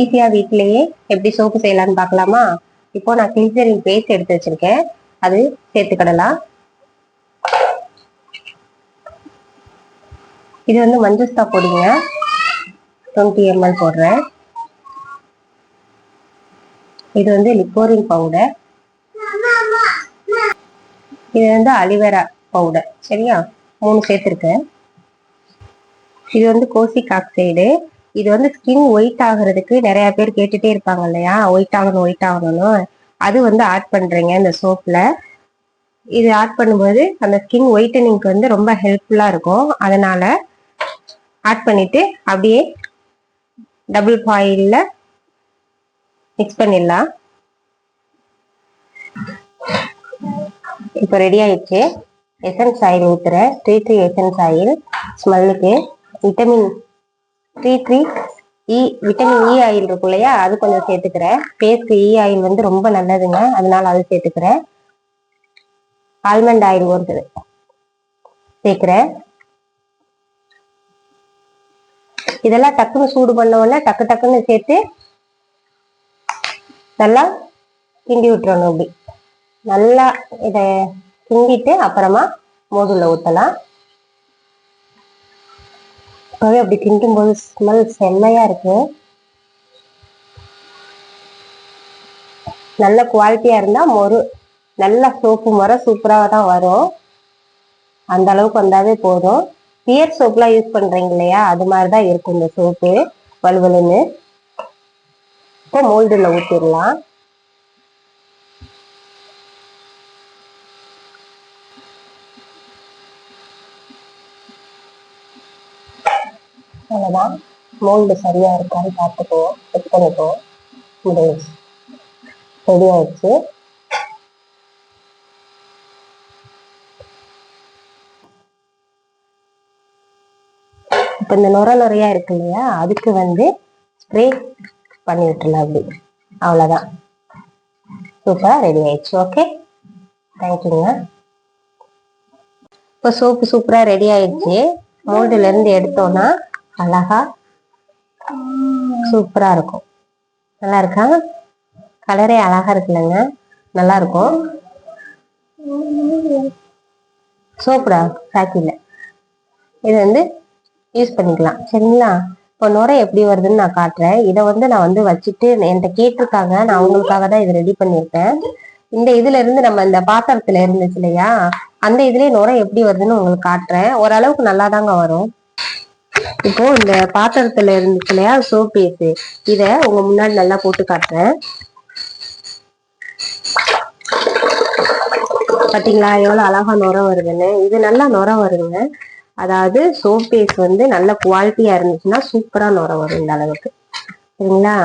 ஈஸியா வீட்டிலேயே எப்படி சோப்பு செய்யலாம்னு பார்க்கலாமா? இப்போ நான் கிளிசரின் பேஸ்ட் எடுத்து வச்சிருக்கேன். அது சேர்த்துக்கிடலாம். இது வந்து மஞ்சஸ்தா பொடிங்க. டுவெண்ட்டி எம்எல் போடுறேன். இது வந்து லிப்போரின் பவுடர் இது வந்து அலிவேரா பவுடர் சரியா? மூணு சேர்த்துருக்கேன். இது வந்து கோசிக் ஆக்சைடு இது வந்து ஸ்கின் ஒயிட் ஆகுறதுக்கு நிறைய பேர் கேட்டுட்டே இருப்பாங்க இல்லையா? ஒயிட் ஆகணும் ஒயிட் ஆகணும்னு. அது வந்து ஆட் பண்றீங்க இந்த சோப்ல இது ஆட் பண்ணும்போது அந்த ஸ்கின் ஒயிட்டனிங்க்கு வந்து ரொம்ப ஹெல்ப்ஃபுல்லா இருக்கும். அதனால ஆட் பண்ணிட்டு அப்படியே டபுள் பாயில்ல மிக்ஸ் பண்ணிடலாம். இப்போ ரெடி ஆயிடுச்சு. எசன்ஸ் ஆயில் ஊத்துறேன். Three three essence oil ஸ்மெல்லுக்கு vitamin three three E vitamin E oil இருக்கும் இல்லையா? அது கொஞ்சம் சேர்த்துக்கிறேன். பேஸ்க்கு இ ஆயில் வந்து ரொம்ப நல்லதுங்க. அதனால அது சேர்த்துக்கிறேன். ஆல்மண்ட் ஆயில் ஒரு சேர்க்கிறேன். இதெல்லாம் டக்குன்னு சூடு பண்ண உடனே டக்கு டக்குன்னு சேர்த்து நல்லா கிண்டி விட்டுறணும் அப்படி. நல்லா இதை கிண்டிட்டு அப்புறமா மோதுல ஊற்றலாம் இப்போவே அப்படி கிண்டும் போது ஸ்மெல் செம்மையாக இருக்கு. நல்ல குவாலிட்டியாக இருந்தால் மொறு நல்ல சோப்பு முறை சூப்பராக தான் வரும். அந்த அளவுக்கு வந்தாவே போதும். பியர் சோப்லாம் யூஸ் பண்ணுறீங்க இல்லையா? அது மாதிரி தான் இருக்கும் இந்த சோப்பு வலுவலுன்னு. இப்போ மோல்டில் ஊற்றிடலாம் அவ்வளோதான் மோல்டு சரியா இருக்கான்னு பார்த்துக்குவோம் செக் பண்ணிக்குவோம் முடிஞ்சிச்சு ரெடி ஆயிடுச்சு இப்போ இந்த நுர நுறையா இருக்கு இல்லையா அதுக்கு வந்து ஸ்ப்ரே பண்ணி விட்டுலாம் அப்படி. அவ்வளோதான் சூப்பராக ரெடி ஆயிடுச்சு ஓகே தேங்க்யூங்க இப்போ சோப்பு சூப்பராக ரெடி ஆயிடுச்சு. மோல்டுலேருந்து இருந்து எடுத்தோம்னா அழகா சூப்பரா இருக்கும். நல்லா இருக்கா? கலரே அழகா இருக்குல்லங்க. நல்லா இருக்கும். சோப்புடா ஃபேக்ட்ரியில இது வந்து யூஸ் பண்ணிக்கலாம். சரிங்களா? இப்போ நுரை எப்படி வருதுன்னு நான் காட்டுறேன். இதை வந்து நான் வந்து வச்சுட்டு என்கிட்ட கேட்டிருக்காங்க. நான் அவங்களுக்காக தான் இது ரெடி பண்ணியிருக்கேன். இந்த இதுல இருந்து நம்ம இந்த பாத்திரத்துல இருந்துச்சு இல்லையா? அந்த இதுலயே நுரை எப்படி வருதுன்னு உங்களுக்கு காட்டுறேன். ஓரளவுக்கு நல்லா தாங்க வரும். இப்போ இந்த பாத்திரத்துல இருந்துச்சு இல்லையா சோப் பேஸ் இத உங்க முன்னாடி நல்லா போட்டு காட்டுறேன். பாத்தீங்களா எவ்வளவு அழகா நுர வருதுன்னு. இது நல்லா நுர வருங்க அதாவது சோப் பேஸ் வந்து நல்ல குவாலிட்டியா இருந்துச்சுன்னா சூப்பரா நுர வரும் இந்த அளவுக்கு. சரிங்களா?